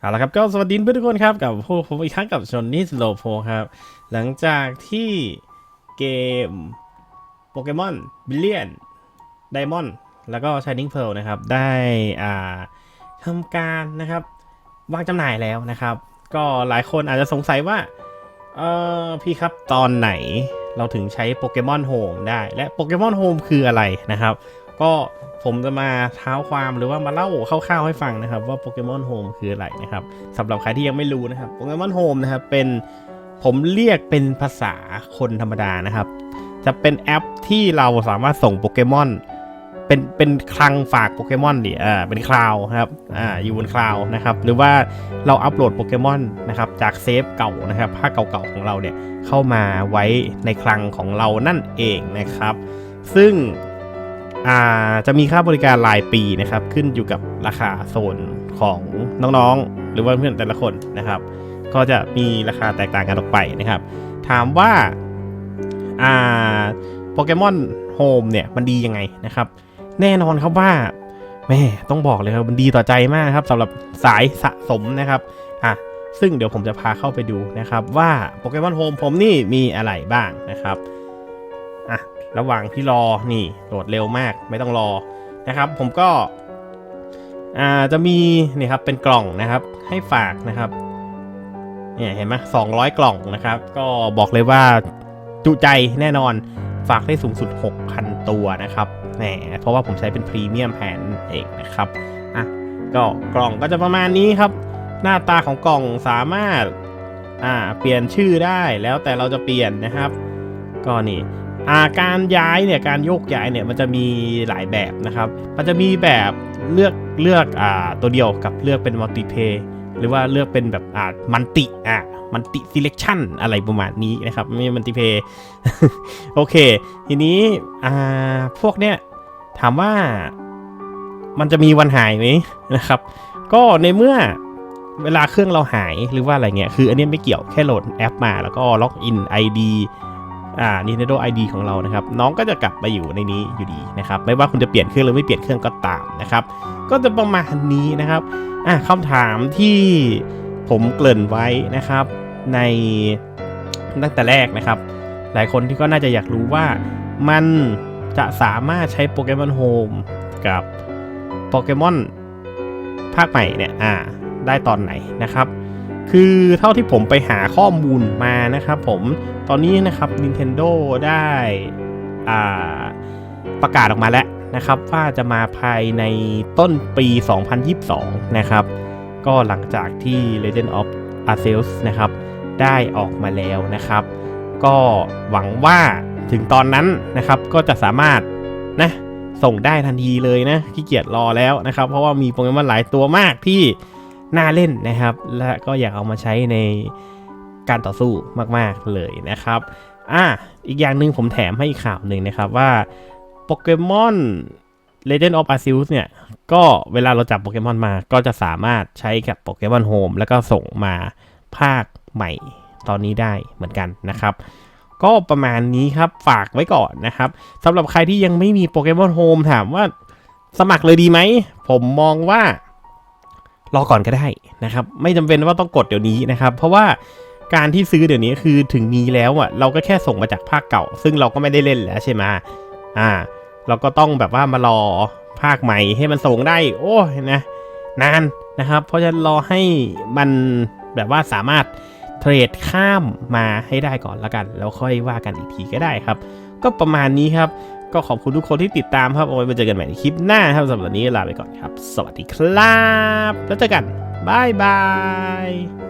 เอาละครับก็สวัสดีเพื่อนทุกคนครับกับพวกผมอีกครั้งกับชนนี่สโลโพครับ หลังจากที่เกมโปเกมอนบิลเลียนไดมอนด์แล้วก็ชายนิงเพลนะครับ ได้อ่าทำการนะครับ วางจำหน่ายแล้วนะครับ ก็หลายคนอาจจะสงสัยว่า เออพี่ครับตอนไหนเราถึงใช้โปเกมอนโฮมได้และโปเกมอนโฮมคืออะไรนะครับ ก็ผมจะมาเท้าความหรือว่ามาเล่าคร่าวๆให้ฟังนะครับ ว่าโปเกมอนโฮมคืออะไรนะครับสำหรับใครที่ยังไม่รู้นะครับโปเกมอนโฮมนะครับเป็นผมเรียกเป็นภาษาคนธรรมดานะครับ จะเป็นแอปที่เราสามารถส่งโปเกมอนเป็นเป็นคลังฝากโปเกมอนดิอ่าเป็นคลาวครับอ่าอยู่บนคลาวนะครับ หรือว่าเราอัปโหลดโปเกมอนนะครับจากเซฟเก่านะครับภาคเก่าๆของเราเนี่ยเข้ามาไว้ในคลังของเรานั่นเองนะครับ ซึ่ง จะมีค่าบริการรายปีนะครับ ขึ้นอยู่กับราคาโซนของน้องๆ หรือว่าเพื่อนแต่ละคนนะครับ ก็จะมีราคาแตกต่างกันออกไปนะครับ ถามว่าอาโปเกมอนโฮมเนี่ยมันดียังไงนะครับ แน่นอนครับว่าแม่ต้องบอกเลยครับมันดีต่อใจมากครับสำหรับสายสะสมนะครับอะซึ่งเดี๋ยวผมจะพาเข้าไปดูนะครับ ว่าโปเกมอนโฮมผมนี่มีอะไรบ้างนะครับ อะระหว่างที่รอนี่โหลดเร็วมากไม่ต้องรอนะครับ ผมก็อ่าจะมีนี่ครับเป็นกล่องนะครับให้ฝากนะครับเนี่ยเห็นไหมสองร้อยกล่องนะครับ ก็บอกเลยว่าจุใจแน่นอนฝากได้สูงสุด 6,000 ตัวนะครับแหมเพราะว่าผมใช้เป็นพรีเมียมแผนเองนะครับอะก็กล่องก็จะประมาณนี้ครับ หน้าตาของกล่องสามารถอ่าเปลี่ยนชื่อได้แล้วแต่เราจะเปลี่ยนนะครับ ก็นี่อ่าการย้ายเนี่ยการโยกย้ายเนี่ยมันจะมีหลายแบบนะครับ มันจะมีแบบเลือกเลือกอ่าตัวเดียวกับเลือกเป็นมัลติเพย์หรือว่าเลือกเป็นแบบอ่ามันติอะมันติ selection อะไรประมาณนี้นะครับไม่มันติเพย์โอเค ทีนี้อ่าพวกเนี้ยถามว่ามันจะมีวันหายไหมนะครับ ก็ในเมื่อเวลาเครื่องเราหายหรือว่าอะไรเงี้ยคืออันนี้ไม่เกี่ยวแค่โหลดแอปมาแล้วก็ล็อกอิน ID อ่า Nintendo ID ของเรานะครับ น้องก็จะกลับมาอยู่ในนี้อยู่ดีนะครับ ไม่ว่าคุณจะเปลี่ยนเครื่องหรือไม่เปลี่ยนเครื่องก็ตามนะครับ ก็จะประมาณนี้นะครับ อะคำถามที่ผมเกริ่นไว้นะครับ ในตั้งแต่แรกนะครับ หลายคนที่ก็น่าจะอยากรู้ว่ามันจะสามารถใช้โปเกมอนโฮมกับโปเกมอนภาคใหม่เนี่ย อ่า ได้ตอนไหนนะครับ คือเท่าที่ผมไปหาข้อมูลมานะครับผมตอนนี้นะครับ Nintendo ได้อาประกาศออกมาแล้วนะครับว่าจะมาภายในต้นปี 2022 นะครับ ก็หลังจากที่ Legend of Arceus นะครับได้ออกมาแล้วนะครับ ก็หวังว่าถึงตอนนั้นนะครับก็จะสามารถนะส่งได้ทันทีเลยนะขี้เกียจรอแล้วนะครับ เพราะว่ามีโปเกมอนหลายตัวมากที่ น่าเล่นนะครับ และก็อยากเอามาใช้ในการต่อสู้มาก ๆ เลยนะครับอะอีกอย่างหนึ่งผมแถมให้อีกข่าวหนึ่งนะครับว่าโปเกมอน Legend of Arceus เนี่ย ก็เวลาเราจับโปเกมอนมาก็จะสามารถใช้กับโปเกมอนโฮมแล้วก็ส่งมาภาคใหม่ตอนนี้ได้เหมือนกันนะครับ ก็ประมาณนี้ครับฝากไว้ก่อนนะครับสำหรับใครที่ยังไม่มีโปเกมอนโฮมถามว่าสมัครเลยดีไหม ผมมองว่า รอก่อนก็ได้นะครับ ไม่จำเป็นว่าต้องกดเดี๋ยวนี้นะครับ เพราะว่าการที่ซื้อเดี๋ยวนี้คือถึงมีแล้วอะเราก็แค่ส่งมาจากภาคเก่า ซึ่งเราก็ไม่ได้เล่นแล้วใช่ไหมอ่า เราก็ต้องแบบว่ามารอภาคใหม่ให้มันส่งได้ โอ้ยนะนานนะครับ เพราะฉะนั้นรอให้มันแบบว่าสามารถ เทรดข้ามมาให้ได้ก่อนละกัน แล้วค่อยว่ากันอีกทีก็ได้ครับ ก็ประมาณนี้ครับ ก็ขอบคุณทุกคนที่ติดตามครับเอาไว้มาเจอกันใหม่ในคลิปหน้าครับสำหรับวันนี้ลาไปก่อนครับ สวัสดีครับ แล้วเจอกันบายบาย